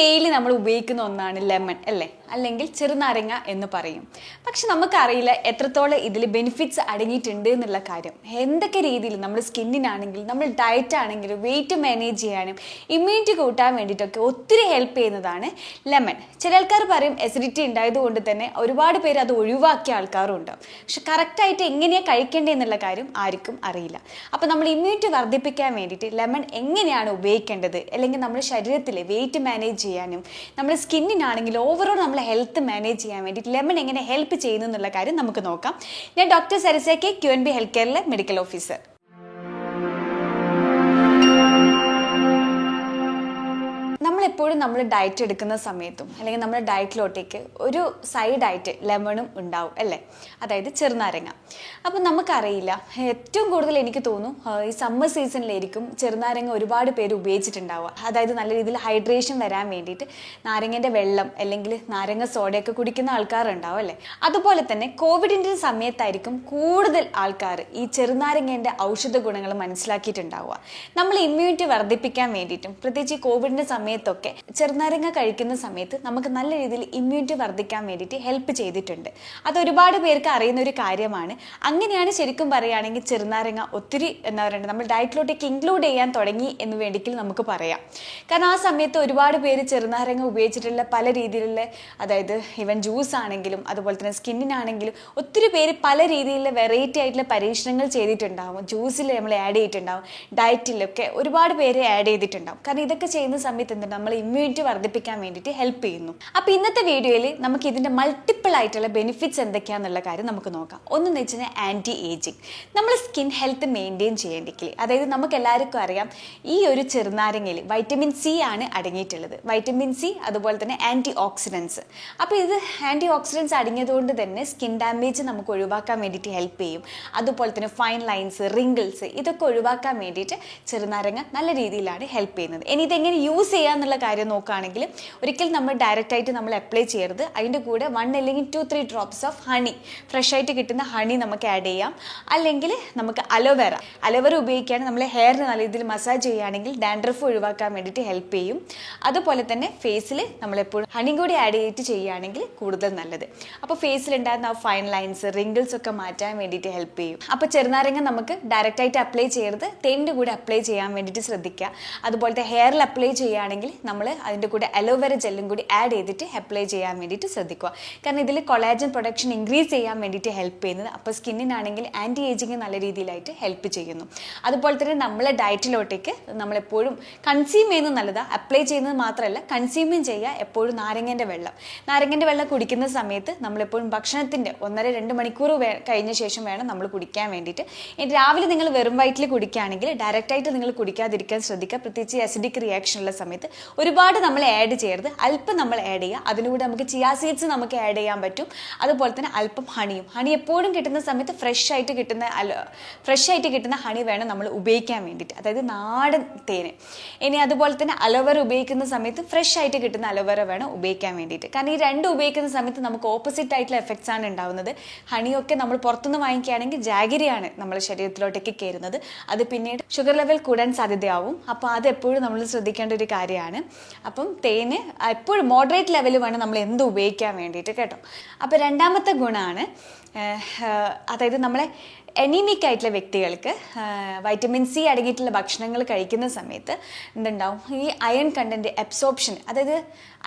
Daily നമ്മൾ ഉപയോഗിക്കുന്ന ഒന്നാണ് ലെമൺ അല്ലേ? അല്ലെങ്കിൽ ചെറുനാരങ്ങ എന്ന് പറയും. പക്ഷെ നമുക്കറിയില്ല എത്രത്തോളം ഇതിൽ ബെനിഫിറ്റ്സ് അടങ്ങിയിട്ടുണ്ട് എന്നുള്ള കാര്യം. എന്തൊക്കെ രീതിയിൽ നമ്മുടെ സ്കിന്നിനാണെങ്കിലും നമ്മൾ ഡയറ്റ് ആണെങ്കിലും വെയിറ്റ് മാനേജ് ചെയ്യാനും ഇമ്മ്യൂണിറ്റി കൂട്ടാൻ വേണ്ടിയിട്ടൊക്കെ ഒത്തിരി ഹെൽപ്പ് ചെയ്യുന്നതാണ് ലെമൺ ചില ആൾക്കാർ പറയും എസിഡിറ്റി ഉണ്ടായതുകൊണ്ട് തന്നെ ഒരുപാട് പേര് അത് ഒഴിവാക്കിയ ആൾക്കാരും ഉണ്ടാവും പക്ഷെ കറക്റ്റായിട്ട് എങ്ങനെയാണ് കഴിക്കേണ്ടത് എന്നുള്ള കാര്യം ആർക്കും അറിയില്ല. അപ്പോൾ നമ്മൾ ഇമ്മ്യൂണിറ്റി വർദ്ധിപ്പിക്കാൻ വേണ്ടിയിട്ട് ലെമൺ എങ്ങനെയാണ് ഉപയോഗിക്കേണ്ടത്? അല്ലെങ്കിൽ നമ്മുടെ ശരീരത്തിൽ വെയിറ്റ് മാനേജ് ചെയ്യാനും നമ്മുടെ സ്കിന്നിനാണെങ്കിൽ ഓവറോൾ നമ്മളെ ഹെൽത്ത് മാനേജ് ചെയ്യാൻ വേണ്ടിയിട്ട് ലെമൺ എങ്ങനെ ഹെൽപ്പ് ചെയ്യുന്നു എന്നുള്ള കാര്യം നമുക്ക് നോക്കാം. ഞാൻ ഡോക്ടർ സരസയ്ക്ക് ക്യു എൻ ബി ഹെൽത്ത് കെയറിലെ മെഡിക്കൽ ഓഫീസർ നമ്മളെപ്പോഴും നമ്മൾ ഡയറ്റ് എടുക്കുന്ന സമയത്തും അല്ലെങ്കിൽ നമ്മുടെ ഡയറ്റിലോട്ടേക്ക് ഒരു സൈഡായിട്ട് ലെമണും ഉണ്ടാവും അല്ലേ? അതായത് ചെറുനാരങ്ങ. അപ്പം നമുക്കറിയില്ല ഏറ്റവും കൂടുതൽ എനിക്ക് തോന്നും ഈ സമ്മർ സീസണിലായിരിക്കും ചെറുനാരങ്ങ ഒരുപാട് പേര് ഉപയോഗിച്ചിട്ടുണ്ടാവുക. അതായത് നല്ല രീതിയിൽ ഹൈഡ്രേഷൻ വരാൻ വേണ്ടിയിട്ട് നാരങ്ങേന്റെ വെള്ളം അല്ലെങ്കിൽ നാരങ്ങ സോഡയൊക്കെ കുടിക്കുന്ന ആൾക്കാരുണ്ടാവും അല്ലേ? അതുപോലെ തന്നെ കോവിഡിന്റെ സമയത്തായിരിക്കും കൂടുതൽ ആൾക്കാർ ഈ ചെറുനാരങ്ങേന്റെ ഔഷധ ഗുണങ്ങൾ മനസ്സിലാക്കിയിട്ടുണ്ടാവുക. നമ്മൾ ഇമ്മ്യൂണിറ്റി വർദ്ധിപ്പിക്കാൻ വേണ്ടിയിട്ടും പ്രത്യേകിച്ച് ഈ കോവിഡിന്റെ സമയത്തൊക്കെ ചെറുനാരങ്ങ കഴിക്കുന്ന സമയത്ത് നമുക്ക് നല്ല രീതിയിൽ ഇമ്മ്യൂണിറ്റി വർദ്ധിക്കാൻ വേണ്ടിയിട്ട് ഹെൽപ്പ് ചെയ്തിട്ടുണ്ട്. അത് ഒരുപാട് പേർക്ക് അറിയുന്ന ഒരു കാര്യമാണ്. അങ്ങനെയാണ് ശരിക്കും പറയുകയാണെങ്കിൽ ചെറുനാരങ്ങ ഒത്തിരി എന്താ പറയുക നമ്മൾ ഡയറ്റിലോട്ടേക്ക് ഇൻക്ലൂഡ് ചെയ്യാൻ തുടങ്ങി എന്ന് വേണ്ടിക്കിൽ നമുക്ക് പറയാം. കാരണം ആ സമയത്ത് ഒരുപാട് പേര് ചെറുനാരങ്ങ ഉപയോഗിച്ചിട്ടുള്ള പല രീതിയിലുള്ള അതായത് ഈവൻ ജ്യൂസ് ആണെങ്കിലും അതുപോലെ തന്നെ സ്കിന്നിനാണെങ്കിലും ഒത്തിരി പേര് പല രീതിയിലുള്ള വെറൈറ്റി ആയിട്ടുള്ള പരീക്ഷണങ്ങൾ ചെയ്തിട്ടുണ്ടാവും. ജ്യൂസിൽ നമ്മൾ ആഡ് ചെയ്തിട്ടുണ്ടാവും. ഡയറ്റിലൊക്കെ ഒരുപാട് പേര് ആഡ് ചെയ്തിട്ടുണ്ടാവും. കാരണം ഇതൊക്കെ ചെയ്യുന്ന സമയത്ത് എന്താണ് നമ്മൾ ഇമ്മ്യൂണിറ്റി വർദ്ധിപ്പിക്കാൻ വേണ്ടിയിട്ട് ഹെൽപ്പ് ചെയ്യുന്നു. അപ്പോൾ ഇന്നത്തെ വീഡിയോയിൽ നമുക്ക് ഇതിന്റെ മൾട്ടിപ്പിൾ ആയിട്ടുള്ള ബെനിഫിറ്റ്സ് എന്തൊക്കെയാണെന്നുള്ള കാര്യം നമുക്ക് നോക്കാം. ഒന്നെന്ന് വെച്ച് കഴിഞ്ഞാൽ ആന്റി ഏജിങ് നമ്മൾ സ്കിൻ ഹെൽത്ത് മെയിന്റെയിൻ ചെയ്യേണ്ടെങ്കിൽ അതായത് നമുക്ക് എല്ലാവർക്കും അറിയാം ഈ ഒരു ചെറുനാരങ്ങയിൽ വൈറ്റമിൻ സി ആണ് അടങ്ങിയിട്ടുള്ളത്. വൈറ്റമിൻ സി അതുപോലെ തന്നെ ആന്റി ഓക്സിഡൻസ് അപ്പോൾ ഇത് ആന്റി ഓക്സിഡൻസ് അടങ്ങിയതുകൊണ്ട് തന്നെ സ്കിൻ ഡാമേജ് നമുക്ക് ഒഴിവാക്കാൻ വേണ്ടിയിട്ട് ഹെൽപ്പ് ചെയ്യും. അതുപോലെ തന്നെ ഫൈൻ ലൈൻസ് റിങ്കിൾസ് ഇതൊക്കെ ഒഴിവാക്കാൻ വേണ്ടിയിട്ട് ചെറുനാരങ്ങ നല്ല രീതിയിലാണ് ഹെൽപ്പ് ചെയ്യുന്നത്. ഇനി ഇതെങ്ങനെ യൂസ് ചെയ്യാന്നുള്ള കാര്യം നോക്കുകയാണെങ്കിൽ ഒരിക്കൽ നമ്മൾ ഡയറക്റ്റ് ആയിട്ട് നമ്മൾ അപ്ലൈ ചെയ്യരുത്. അതിന്റെ കൂടെ വൺ അല്ലെങ്കിൽ two three drops of honey fresh ആയിട്ട് കിട്ടുന്ന ഹണി നമുക്ക് ആഡ് ചെയ്യാം. അല്ലെങ്കിൽ നമുക്ക് അലോവേറ അലോവേറ ഉപയോഗിക്കുകയാണെങ്കിൽ നമ്മൾ ഹെയറിന് നല്ല രീതിയിൽ മസാജ് ചെയ്യുകയാണെങ്കിൽ ഡാൻഡ്രഫ് ഒഴിവാക്കാൻ വേണ്ടിയിട്ട് ഹെൽപ്പ് ചെയ്യും. അതുപോലെ തന്നെ ഫേസിൽ നമ്മളെപ്പോഴും ഹണി കൂടി ആഡ് ചെയ്തിട്ട് ചെയ്യുകയാണെങ്കിൽ കൂടുതൽ നല്ലത്. അപ്പോൾ ഫേസിൽ ഉണ്ടാകുന്ന ആ ഫൈൻ ലൈൻസ് റിങ്കിൾസ് ഒക്കെ മാറ്റാൻ വേണ്ടിയിട്ട് ഹെൽപ്പ് ചെയ്യും. അപ്പോൾ ചെറുനാരങ്ങ നമുക്ക് ഡയറക്റ്റായിട്ട് അപ്ലൈ ചെയ്യരുത്. തേനിന്റെ കൂടെ അപ്ലൈ ചെയ്യാൻ വേണ്ടിയിട്ട് ശ്രദ്ധിക്കുക. അതുപോലത്തെ ഹെയറിൽ അപ്ലൈ ചെയ്യുകയാണെങ്കിൽ നമ്മൾ അതിന്റെ കൂടെ അലോവേറ ജെല്ലും കൂടി ആഡ് ചെയ്തിട്ട് അപ്ലൈ ചെയ്യാൻ വേണ്ടിയിട്ട് ശ്രദ്ധിക്കുക. കാരണം ഇതിൽ കൊളാജൻ പ്രൊഡക്ഷൻ ഇൻക്രീസ് ചെയ്യാൻ വേണ്ടിയിട്ട് ഹെൽപ്പ് ചെയ്യുന്നത് അപ്പോൾ സ്കിന്നിനാണെങ്കിൽ ആന്റി ഏജിങ് നല്ല രീതിയിലായിട്ട് ഹെൽപ്പ് ചെയ്യുന്നു. അതുപോലെ തന്നെ നമ്മളെ ഡയറ്റിലോട്ടേക്ക് നമ്മളെപ്പോഴും കൺസ്യൂം ചെയ്യുന്നത് നല്ലതാണ് അപ്ലൈ ചെയ്യുന്നത് മാത്രമല്ല കൺസ്യൂമും ചെയ്യുക എപ്പോഴും നാരങ്ങേന്റെ വെള്ളം. നാരങ്ങേന്റെ വെള്ളം കുടിക്കുന്ന സമയത്ത് നമ്മളെപ്പോഴും ഭക്ഷണത്തിന്റെ ഒന്നര രണ്ട് മണിക്കൂർ വേ കഴിഞ്ഞ ശേഷം വേണം നമ്മൾ കുടിക്കാൻ വേണ്ടിയിട്ട്. രാവിലെ നിങ്ങൾ വെറും വയറ്റിൽ കുടിക്കുകയാണെങ്കിൽ ഡയറക്റ്റായിട്ട് നിങ്ങൾ കുടിക്കാതിരിക്കാൻ ശ്രദ്ധിക്കുക. പ്രത്യേകിച്ച് അസിഡിക് റിയാക്ഷൻ ഉള്ള സമയത്ത് ഒരുപാട് നമ്മൾ ആഡ് ചെയ്യരുത്. അല്പം നമ്മൾ ആഡ് ചെയ്യുക. അതിലൂടെ നമുക്ക് ചിയാ സീഡ്സ് നമുക്ക് ആഡ് ചെയ്യാൻ പറ്റും. അതുപോലെ തന്നെ അല്പം ഹണിയും ഹണി എപ്പോഴും കിട്ടുന്ന സമയത്ത് ഫ്രഷ് ആയിട്ട് കിട്ടുന്ന ഫ്രഷ് ആയിട്ട് കിട്ടുന്ന ഹണി വേണം നമ്മൾ ഉപയോഗിക്കാൻ വേണ്ടിയിട്ട്. അതായത് നാടൻ തേന്. ഇനി അതുപോലെ തന്നെ അലോവേറ ഉപയോഗിക്കുന്ന സമയത്ത് ഫ്രഷ് ആയിട്ട് കിട്ടുന്ന അലോവേറ വേണം ഉപയോഗിക്കാൻ വേണ്ടിയിട്ട്. കാരണം ഈ രണ്ട് ഉപയോഗിക്കുന്ന സമയത്ത് നമുക്ക് ഓപ്പോസിറ്റ് ആയിട്ടുള്ള എഫക്ട്സ് ആണ് ഉണ്ടാവുന്നത്. ഹണിയൊക്കെ നമ്മൾ പുറത്തുനിന്ന് വാങ്ങിക്കുകയാണെങ്കിൽ ജാഗിരിയാണ് നമ്മുടെ ശരീരത്തിലോട്ടേക്ക് കയറുന്നത്. അത് പിന്നീട് ഷുഗർ ലെവൽ കൂടാൻ സാധ്യതയാവും. അപ്പോൾ അത് എപ്പോഴും നമ്മൾ ശ്രദ്ധിക്കേണ്ട ഒരു കാര്യമാണ്. അപ്പം തേന് എപ്പോഴും മോഡറേറ്റ് ലെവലിൽ വേണം നമ്മൾ എന്ത് ഉപയോഗിക്കാൻ വേണ്ടിയിട്ട് കേട്ടോ. അപ്പോൾ രണ്ടാമത്തെ ഗുണമാണ് അതായത് നമ്മളെ എനീമിക് ആയിട്ടുള്ള വ്യക്തികൾക്ക് വൈറ്റമിൻ സി അടങ്ങിയിട്ടുള്ള ഭക്ഷണങ്ങൾ കഴിക്കുന്ന സമയത്ത് എന്തുണ്ടാവും? ഈ അയൺ കണ്ടന്റ് എബ്സോപ്ഷൻ അതായത്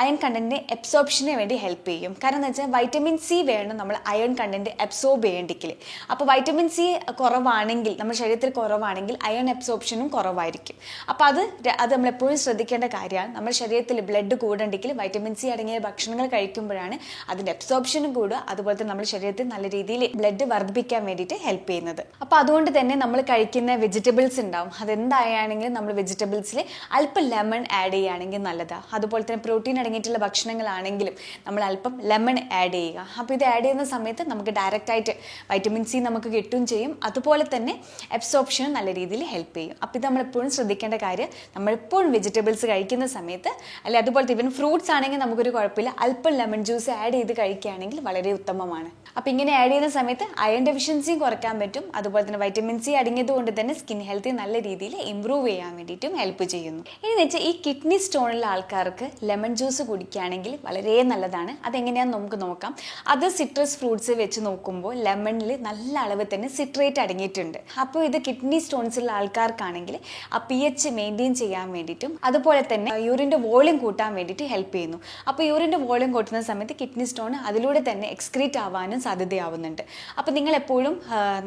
അയൺ കണ്ടന്റിന്റെ എബ്സോപ്ഷന് വേണ്ടി ഹെൽപ്പ് ചെയ്യും. കാരണം എന്ന് വെച്ചാൽ വൈറ്റമിൻ സി വേണം നമ്മൾ അയൺ കണ്ടന്റ് എബ്സോർബ് ചെയ്യേണ്ടെങ്കിൽ അപ്പോൾ വൈറ്റമിൻ സി കുറവാണെങ്കിൽ നമ്മുടെ ശരീരത്തിൽ കുറവാണെങ്കിൽ അയൺ എബ്സോപ്ഷനും കുറവായിരിക്കും. അപ്പോൾ അത് അത് നമ്മൾ എപ്പോഴും ശ്രദ്ധിക്കേണ്ട കാര്യമാണ്. നമ്മുടെ ശരീരത്തിൽ ബ്ലഡ് കൂടണ്ടെങ്കിൽ വൈറ്റമിൻ സി അടങ്ങിയ ഭക്ഷണങ്ങൾ കഴിക്കുമ്പോഴാണ് അതിന്റെ എബ്സോപ്ഷനും കൂടുക. അതുപോലെ തന്നെ നമ്മുടെ ശരീരത്തിൽ നല്ല രീതിയിൽ ബ്ലഡ് വർദ്ധിപ്പിക്കാൻ വേണ്ടിയിട്ട് ഹെൽപ്പ് ചെയ്യുന്നത്. അപ്പോൾ അതുകൊണ്ട് തന്നെ നമ്മൾ കഴിക്കുന്ന വെജിറ്റബിൾസ് ഉണ്ടാവും. അതെന്തായാണെങ്കിലും നമ്മൾ വെജിറ്റബിൾസിൽ അല്പം ലെമൺ ആഡ് ചെയ്യുകയാണെങ്കിൽ നല്ലതാണ് അതുപോലെ തന്നെ പ്രോട്ടീൻ അടങ്ങിയിട്ടുള്ള ഭക്ഷണങ്ങളാണെങ്കിലും നമ്മൾ അല്പം ലെമൺ ആഡ് ചെയ്യുക. അപ്പോൾ ഇത് ആഡ് ചെയ്യുന്ന സമയത്ത് നമുക്ക് ഡയറക്റ്റ് ആയിട്ട് വൈറ്റമിൻ സി നമുക്ക് കിട്ടുകയും ചെയ്യും. അതുപോലെ തന്നെ എബ്സോപ്ഷന് നല്ല രീതിയിൽ ഹെൽപ്പ് ചെയ്യും. അപ്പോൾ ഇത് നമ്മളെപ്പോഴും ശ്രദ്ധിക്കേണ്ട കാര്യം നമ്മളെപ്പോഴും വെജിറ്റബിൾസ് കഴിക്കുന്ന സമയത്ത് അല്ലെ അതുപോലെ ഇവൻ ഫ്രൂട്ട്സ് ആണെങ്കിൽ നമുക്കൊരു കുഴപ്പമില്ല. അല്പം ലെമൺ ജ്യൂസ് ആഡ് ചെയ്ത് കഴിക്കുകയാണെങ്കിൽ വളരെ ഉത്തമമാണ്. അപ്പോൾ ഇങ്ങനെ ആഡ് ചെയ്യുന്ന സമയത്ത് അയൺ ഡെഫിഷ്യൻസിയും കുറയ്ക്കാൻ പറ്റും. അതുപോലെ തന്നെ വൈറ്റമിൻ സി അടങ്ങിയത് കൊണ്ട് തന്നെ സ്കിൻ ഹെൽത്ത് നല്ല രീതിയിൽ ഇമ്പ്രൂവ് ചെയ്യാൻ വേണ്ടിയിട്ടും ഹെൽപ്പ് ചെയ്യുന്നു. ഇനി വെച്ചാൽ ഈ കിഡ്നി സ്റ്റോണുള്ള ആൾക്കാർക്ക് ലെമൺ ജ്യൂസ് കുടിക്കുകയാണെങ്കിൽ വളരെ നല്ലതാണ്. അതെങ്ങനെയാണെന്ന് നമുക്ക് നോക്കാം. അത് സിട്രസ് ഫ്രൂട്ട്സ് വെച്ച് നോക്കുമ്പോൾ ലെമണിൽ നല്ല അളവ് തന്നെ സിട്രേറ്റ് അടങ്ങിയിട്ടുണ്ട്. അപ്പോൾ ഇത് കിഡ്നി സ്റ്റോൺസ് ഉള്ള ആൾക്കാർക്കാണെങ്കിൽ ആ പി എച്ച് മെയിന്റെയിൻ ചെയ്യാൻ വേണ്ടിയിട്ടും അതുപോലെ തന്നെ യൂറിന്റെ വോളിയം കൂട്ടാൻ വേണ്ടിയിട്ട് ഹെൽപ്പ് ചെയ്യുന്നു. അപ്പോൾ യൂറിന്റെ വോളിയം കൂട്ടുന്ന സമയത്ത് കിഡ്നി സ്റ്റോൺ അതിലൂടെ തന്നെ എക്സ്ക്രീറ്റ് ആവാനും സാധ്യതയാവുന്നുണ്ട്. അപ്പോൾ നിങ്ങൾ എപ്പോഴും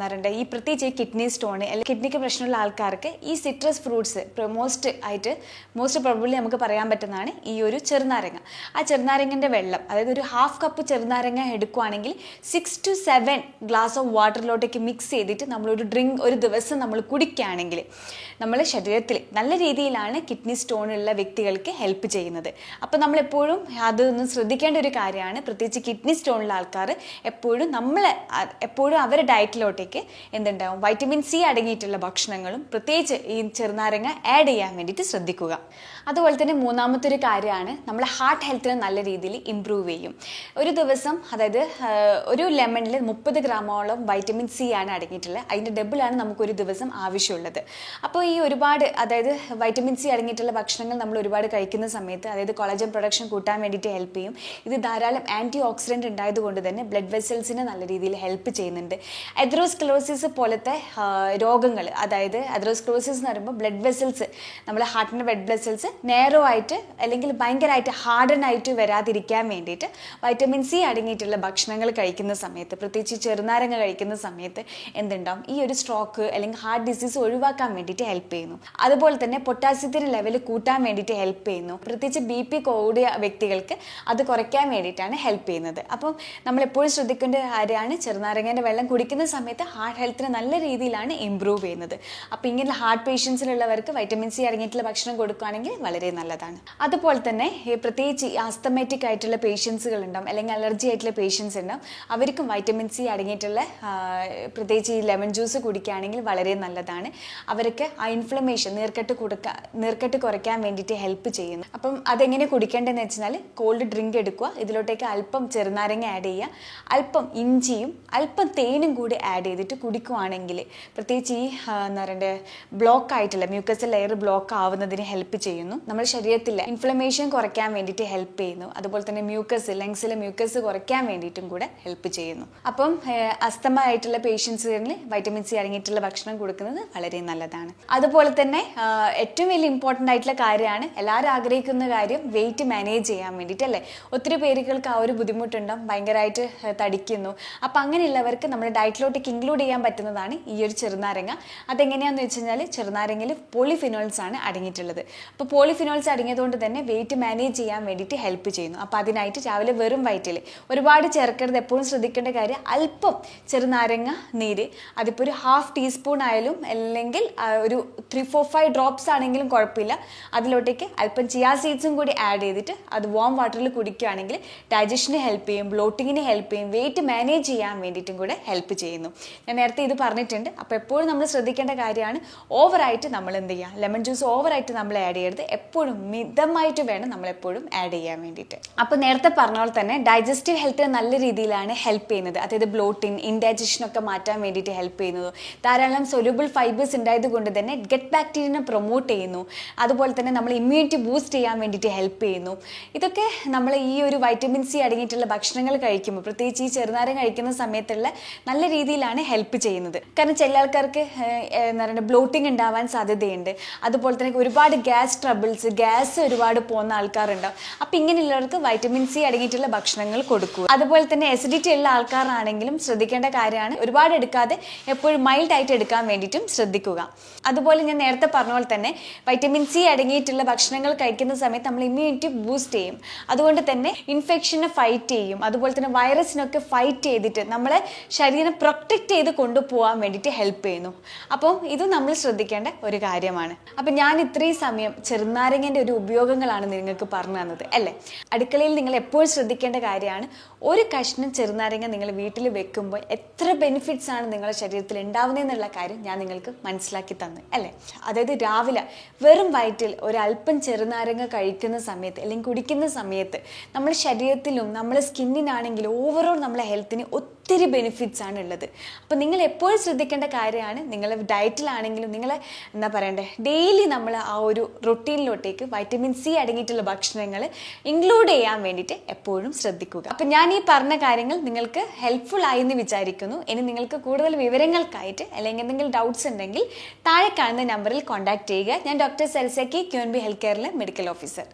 പറയണ്ടേ ഈ പ്രത്യേകിച്ച് കിഡ്നി സ്റ്റോൺ അല്ലെങ്കിൽ കിഡ്നിക്ക് പ്രശ്നമുള്ള ആൾക്കാർക്ക് ഈ സിട്രസ് ഫ്രൂട്ട്സ് മോസ്റ്റ് ആയിട്ട് മോസ്റ്റ് പ്രോബബ്ലി നമുക്ക് പറയാൻ പറ്റുന്നതാണ് ഈ ഒരു ചെറുനാരങ്ങ. ആ ചെറുനാരങ്ങന്റെ വെള്ളം അതായത് ഒരു ഹാഫ് കപ്പ് ചെറുനാരങ്ങ എടുക്കുകയാണെങ്കിൽ six to seven glass of വാട്ടറിലോട്ടേക്ക് mix ചെയ്തിട്ട് നമ്മളൊരു ഡ്രിങ്ക് ഒരു ദിവസം നമ്മൾ കുടിക്കുകയാണെങ്കിൽ നമ്മൾ ശരീരത്തിൽ നല്ല രീതിയിലാണ് കിഡ്നി സ്റ്റോൺ ഉള്ള വ്യക്തികൾക്ക് ഹെൽപ്പ് ചെയ്യുന്നത്. അപ്പോൾ നമ്മളെപ്പോഴും അതൊന്നും ശ്രദ്ധിക്കേണ്ട ഒരു കാര്യമാണ്. പ്രത്യേകിച്ച് കിഡ്നി സ്റ്റോണുള്ള ആൾക്കാർ എപ്പോഴും നമ്മൾ എപ്പോഴും അവരുടെ ഡയറ്റിലോട്ടേക്ക് എന്തുണ്ടാവും? വൈറ്റമിൻ സി അടങ്ങിയിട്ടുള്ള ഭക്ഷണങ്ങളും പ്രത്യേകിച്ച് ഈ ചെറുനാരങ്ങ ആഡ് ചെയ്യാൻ വേണ്ടിയിട്ട് ശ്രദ്ധിക്കുക. അതുപോലെ തന്നെ മൂന്നാമത്തെ ഒരു കാര്യമാണ് നമ്മളെ ഹാർട്ട് ഹെൽത്തിനെ നല്ല രീതിയിൽ ഇമ്പ്രൂവ് ചെയ്യും. ഒരു ദിവസം അതായത് ഒരു ലെമണിൽ മുപ്പത് ഗ്രാമോളം വൈറ്റമിൻ സി ആണ് അടങ്ങിയിട്ടുള്ളത്. അതിന്റെ ഡബിളാണ് നമുക്കൊരു ദിവസം ആവശ്യമുള്ളത്. അപ്പോൾ ഈ ഒരുപാട് അതായത് വൈറ്റമിൻ സി അടങ്ങിയിട്ടുള്ള ഭക്ഷണങ്ങൾ നമ്മൾ ഒരുപാട് കഴിക്കുന്ന സമയത്ത് അതായത് കൊളജൻ പ്രൊഡക്ഷൻ കൂട്ടാൻ വേണ്ടിയിട്ട് ഹെൽപ്പ് ചെയ്യും. ഇത് ധാരാളം ആന്റി ഓക്സിഡന്റ് ഉണ്ടായതുകൊണ്ട് തന്നെ ബ്ലഡ് വെസൽസിനെ നല്ല രീതിയിൽ ഹെൽപ്പ് ചെയ്യുന്നുണ്ട്. എത്രോസ്ക്ലോസിസ് പോലത്തെ രോഗങ്ങൾ അതായത് എത്രോസ്ക്ലോസിസ് എന്ന് പറയുമ്പോൾ ബ്ലഡ് വെസൽസ് നമ്മുടെ ഹാർട്ടിന്റെ ബ്ലഡ് വെസൽസ് നേരോ ആയിട്ട് അല്ലെങ്കിൽ ഭയങ്കരമായിട്ട് ഹാർഡൻ ആയിട്ട് വരാതിരിക്കാൻ വേണ്ടിയിട്ട് വൈറ്റമിൻ സി അടങ്ങിയിട്ടുള്ള ഭക്ഷണങ്ങൾ കഴിക്കുന്ന സമയത്ത് പ്രത്യേകിച്ച് ചെറുനാരങ്ങ കഴിക്കുന്ന സമയത്ത് എന്തുണ്ടാവും? ഈ ഒരു സ്ട്രോക്ക് അല്ലെങ്കിൽ ഹാർട്ട് ഡിസീസ് ഒഴിവാക്കാൻ വേണ്ടിയിട്ട് ഹെൽപ്പ് ചെയ്യുന്നു. അതുപോലെ തന്നെ പൊട്ടാസ്യത്തിന്റെ ലെവൽ കൂട്ടാൻ വേണ്ടിയിട്ട് ഹെൽപ്പ് ചെയ്യുന്നു. പ്രത്യേകിച്ച് ബി പി കൂടിയ വ്യക്തികൾക്ക് അത് കുറയ്ക്കാൻ വേണ്ടിയിട്ടാണ് ഹെൽപ്പ് ചെയ്യുന്നത്. അപ്പം നമ്മൾ എപ്പോഴും ശ്രദ്ധിക്കേണ്ട കാര്യമാണ് ചെറുനാരങ്ങേന്റെ വെള്ളം കുടിക്കുന്ന സമയത്ത് ഹാർട്ട് ഹെൽത്തിന് നല്ല രീതിയിലാണ് ഇമ്പ്രൂവ് ചെയ്യുന്നത്. അപ്പോൾ ഇങ്ങനെ ഹാർട്ട് പേഷ്യൻസിലുള്ളവർക്ക് വൈറ്റമിൻ സി അടങ്ങിയിട്ടുള്ള ഭക്ഷണം കൊടുക്കുകയാണെങ്കിൽ വളരെ നല്ലതാണ്. അതുപോലെ തന്നെ പ്രത്യേകിച്ച് ആസ്തമാറ്റിക് ആയിട്ടുള്ള പേഷ്യൻസുകൾ ഉണ്ടാവും അല്ലെങ്കിൽ അലർജി ആയിട്ടുള്ള പേഷ്യൻസ് ഉണ്ടാവും അവർക്കും വൈറ്റമിൻ സി അടങ്ങിയിട്ടുള്ള പ്രത്യേകിച്ച് ഈ ലെമൺ ജ്യൂസ് കുടിക്കുകയാണെങ്കിൽ വളരെ നല്ലതാണ്. അവർക്ക് ആ ഇൻഫ്ലമേഷൻ നീർക്കെട്ട് കൊടുക്ക നീർക്കെട്ട് കുറയ്ക്കാൻ വേണ്ടിയിട്ട് ഹെൽപ്പ് ചെയ്യുന്നു. അപ്പം അതെങ്ങനെ കുടിക്കേണ്ടതെന്ന് വെച്ചാൽ കോൾഡ് ഡ്രിങ്ക് എടുക്കുക ഇതിലോട്ടേക്ക് അല്പം ചെറുനാരങ്ങ ആഡ് ചെയ്യുക അല്പം ഇഞ്ചിയും അല്പം തേനും കൂടി ആഡ് ചെയ്തിട്ട് കുടിക്കുവാണെങ്കിൽ പ്രത്യേകിച്ച് ഈ എന്താ പറയണ്ടേ ബ്ലോക്ക് ആയിട്ടുള്ള മ്യൂക്കസ് ലെയർ ബ്ലോക്ക് ആവുന്നതിന് ഹെൽപ്പ് ചെയ്യുന്നു. നമ്മുടെ ശരീരത്തിലെ ഇൻഫ്ലമേഷൻ കുറയ്ക്കാൻ വേണ്ടിയിട്ട് ഹെൽപ്പ് ചെയ്യുന്നു. അതുപോലെ തന്നെ മ്യൂക്കസ് ലങ്സിലെ മ്യൂക്കസ് കുറയ്ക്കാൻ വേണ്ടിയിട്ടും കൂടെ ഹെൽപ്പ് ചെയ്യുന്നു. അപ്പം അസ്തമ ആയിട്ടുള്ള പേഷ്യൻസിന് വൈറ്റമിൻ സി അടങ്ങിയിട്ടുള്ള ഭക്ഷണം കൊടുക്കുന്നത് വളരെ നല്ലതാണ്. അതുപോലെ തന്നെ ഏറ്റവും വലിയ ഇമ്പോർട്ടന്റ് ആയിട്ടുള്ള കാര്യമാണ് എല്ലാവരും ആഗ്രഹിക്കുന്ന കാര്യം വെയിറ്റ് മാനേജ് ചെയ്യാൻ വേണ്ടിയിട്ട് അല്ലേ? ഒത്തിരി പേരുകൾക്ക് ആ ഒരു ബുദ്ധിമുട്ടുണ്ടാവും ഭയങ്കരമായിട്ട് തടിക്കുന്നു. അപ്പം അങ്ങനെയുള്ളവർക്ക് നമ്മുടെ ഡയറ്റിലോട്ടേക്ക് ഇൻക്ലൂഡ് ചെയ്യാൻ പറ്റുന്നതാണ് ഈ ഒരു ചെറുനാരങ്ങ. അതെങ്ങനെയാണെന്ന് വെച്ച് കഴിഞ്ഞാൽ ചെറുനാരങ്ങയിൽ പോളിഫിനോൾസ് ആണ് അടങ്ങിയിട്ടുള്ളത്. അപ്പോൾ പോളിഫിനോൾസ് അടങ്ങിയതുകൊണ്ട് തന്നെ വെയിറ്റ് മാനേജ് ചെയ്യാൻ വേണ്ടിയിട്ട് ഹെൽപ്പ് ചെയ്യുന്നു. അപ്പോൾ അതിനായിട്ട് രാവിലെ വെറും വയറ്റിൽ ഒരുപാട് ചേർക്കരുത് എപ്പോഴും ശ്രദ്ധിക്കേണ്ട കാര്യം അല്പം ചെറുനാരങ്ങ നീര് അതിപ്പോൾ ഒരു ഹാഫ് ടീസ്പൂൺ ആയാലും അല്ലെങ്കിൽ ഒരു ത്രീ ഫോർ ഫൈവ് ഡ്രോപ്സ് ആണെങ്കിലും കുഴപ്പമില്ല. അതിലോട്ടേക്ക് അല്പം ചിയാ സീഡ്സും കൂടി ആഡ് ചെയ്തിട്ട് അത് വാം വാട്ടറിൽ കുടിക്കുകയാണെങ്കിൽ ഡൈജഷന് ഹെൽപ്പ് ചെയ്യും ബ്ലോട്ടിങ്ങിന് ഹെൽപ്പ് ചെയ്യും വെയിറ്റ് മാനേജ് ചെയ്യാൻ വേണ്ടിയിട്ടും കൂടെ ഹെൽപ്പ് ചെയ്യുന്നു. ഞാൻ നേരത്തെ ഇത് പറഞ്ഞിട്ടുണ്ട്. അപ്പോൾ എപ്പോഴും നമ്മൾ ശ്രദ്ധിക്കേണ്ട കാര്യമാണ് ഓവറായിട്ട് നമ്മൾ എന്ത് ചെയ്യുക ലെമൺ ജ്യൂസ് ഓവറായിട്ട് നമ്മൾ ആഡ് ചെയ്യരുത്. എപ്പോഴും മിതമായിട്ട് വേണം നമ്മൾ എപ്പോഴും ആഡ് ചെയ്യാൻ വേണ്ടിയിട്ട്. അപ്പോൾ നേരത്തെ പറഞ്ഞ പോലെ തന്നെ ഡൈജസ്റ്റീവ് ഹെൽത്തിന് നല്ല രീതിയിലാണ് ഹെൽപ്പ് ചെയ്യുന്നത്. അതായത് ബ്ലോട്ടിൻ ഇൻഡൈജഷൻ ഒക്കെ മാറ്റാൻ വേണ്ടിയിട്ട് ഹെൽപ്പ് ചെയ്യുന്നത്. ധാരാളം സൊല്യൂബിൾ ഫൈബേഴ്സ് ഉണ്ടായത് കൊണ്ട് തന്നെ ഗെറ്റ് ബാക്ടീരിയനെ പ്രൊമോട്ട് ചെയ്യുന്നു. അതുപോലെ തന്നെ നമ്മൾ ഇമ്മ്യൂണിറ്റി ബൂസ്റ്റ് ചെയ്യാൻ വേണ്ടിയിട്ട് ഹെൽപ്പ് ചെയ്യുന്നു. ഇതൊക്കെ നമ്മൾ ഈ ഒരു വൈറ്റമിൻ സി അടങ്ങിയിട്ടുള്ള ഭക്ഷണങ്ങൾ കഴിക്കുമ്പോൾ പ്രത്യേകിച്ച് ഈ ചെറുനാരം കഴിക്കുന്ന സമയത്തുള്ള നല്ല രീതിയിലാണ് ഹെൽപ്പ് ചെയ്യുന്നത്. കാരണം ചില ആൾക്കാർക്ക് എന്താ പറയുക ബ്ലോട്ടിംഗ് ഉണ്ടാവാൻ സാധ്യതയുണ്ട്. അതുപോലെ തന്നെ ഒരുപാട് ഗ്യാസ് ട്രബിൾസ് ഗ്യാസ് ഒരുപാട് പോകുന്ന ആൾക്കാരുണ്ടാവും. അപ്പം ഇങ്ങനെയുള്ളവർക്ക് വൈറ്റമിൻ സി അടങ്ങിയിട്ടുള്ള ഭക്ഷണങ്ങൾ കൊടുക്കുക. അതുപോലെ തന്നെ എസിഡിറ്റി ഉള്ള ആൾക്കാരാണെങ്കിലും ശ്രദ്ധിക്കേണ്ട കാര്യമാണ്. ഒരുപാട് എടുക്കാതെ എപ്പോഴും മൈൽഡ് ആയിട്ട് എടുക്കാൻ വേണ്ടിയിട്ടും ശ്രദ്ധിക്കുക. അതുപോലെ ഞാൻ നേരത്തെ പറഞ്ഞ പോലെ തന്നെ വൈറ്റമിൻ സി അടങ്ങിയിട്ടുള്ള ഭക്ഷണങ്ങൾ കഴിക്കുന്ന സമയത്ത് നമ്മൾ ഇമ്മ്യൂണിറ്റി ബൂസ്റ്റ് ചെയ്യും. അതുകൊണ്ട് തന്നെ ഇൻഫെക്ഷനെ ഫൈറ്റ് ചെയ്യും. അതുപോലെ തന്നെ വൈറസിനൊക്കെ ഫൈറ്റ് ചെയ്തിട്ട് നമ്മളെ ശരീരം പ്രൊട്ടക്റ്റ് ചെയ്ത് കൊണ്ടുപോകാൻ വേണ്ടിയിട്ട് ഹെൽപ്പ് ചെയ്യുന്നു. അപ്പം ഇത് നമ്മൾ ശ്രദ്ധിക്കേണ്ട ഒരു കാര്യമാണ്. അപ്പം ഞാൻ ഇത്രയും സമയം ചെറുനാരങ്ങന്റെ ഒരു ഉപയോഗങ്ങളാണ് നിങ്ങൾക്ക് പറഞ്ഞു തന്നത് അല്ലേ? അടുക്കളയിൽ നിങ്ങൾ എപ്പോഴും ശ്രദ്ധിക്കേണ്ട കാര്യമാണ് ഒരു കഷ്ണം ചെറുനാരങ്ങ നിങ്ങൾ വീട്ടിൽ വെക്കുമ്പോൾ എത്ര ബെനിഫിറ്റ്സ് ആണ് നിങ്ങളുടെ ശരീരത്തിൽ ഉണ്ടാവുന്നതെന്നുള്ള കാര്യം ഞാൻ നിങ്ങൾക്ക് മനസ്സിലാക്കി തന്നു അല്ലേ? അതായത് രാവിലെ വെറും വയറ്റിൽ ഒരല്പം ചെറുനാരങ്ങ കഴിക്കുന്ന സമയത്ത് അല്ലെങ്കിൽ കുടിക്കുന്ന സമയത്ത് നമ്മുടെ ശരീരത്തിലും നമ്മുടെ സ്കിന്നിനാണെങ്കിലും ഓവറോൾ നമ്മളെ ഹെൽത്തിന് ഒത്തിരി ഒത്തിരി ബെനിഫിറ്റ്സ് ആണ് ഉള്ളത്. അപ്പോൾ നിങ്ങൾ എപ്പോഴും ശ്രദ്ധിക്കേണ്ട കാര്യമാണ് നിങ്ങൾ ഡയറ്റിലാണെങ്കിലും നിങ്ങൾ എന്താ പറയണ്ടേ ഡെയിലി നമ്മൾ ആ ഒരു റൊട്ടീനിലോട്ടേക്ക് വൈറ്റമിൻ സി അടങ്ങിയിട്ടുള്ള ഭക്ഷണങ്ങൾ ഇൻക്ലൂഡ് ചെയ്യാൻ വേണ്ടിയിട്ട് എപ്പോഴും ശ്രദ്ധിക്കുക. അപ്പം ഞാൻ ഈ പറഞ്ഞ കാര്യങ്ങൾ നിങ്ങൾക്ക് ഹെൽപ്ഫുൾ ആയി എന്ന് വിചാരിക്കുന്നു. ഇനി നിങ്ങൾക്ക് കൂടുതൽ വിവരങ്ങൾക്കായിട്ട് അല്ലെങ്കിൽ എന്തെങ്കിലും ഡൗട്ട്സ് ഉണ്ടെങ്കിൽ താഴെ കാണുന്ന നമ്പറിൽ കോൺടാക്ട് ചെയ്യുക. ഞാൻ ഡോക്ടർ സെൽസക്കി ക്യു എൻ ബി ഹെൽത്ത് കെയറിലെ മെഡിക്കൽ ഓഫീസർ